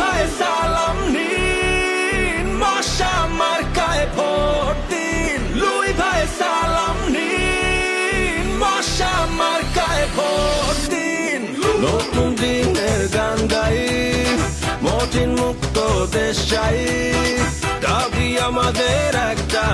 ভাই সালাম নিন মশা মার্কায় ভোট দিন লুই ভাই সালাম নিন মশা মার্কায় দিন নতুন দিনের গান গাই মতিন মুক্ত দেশ চাই আমাদের একটা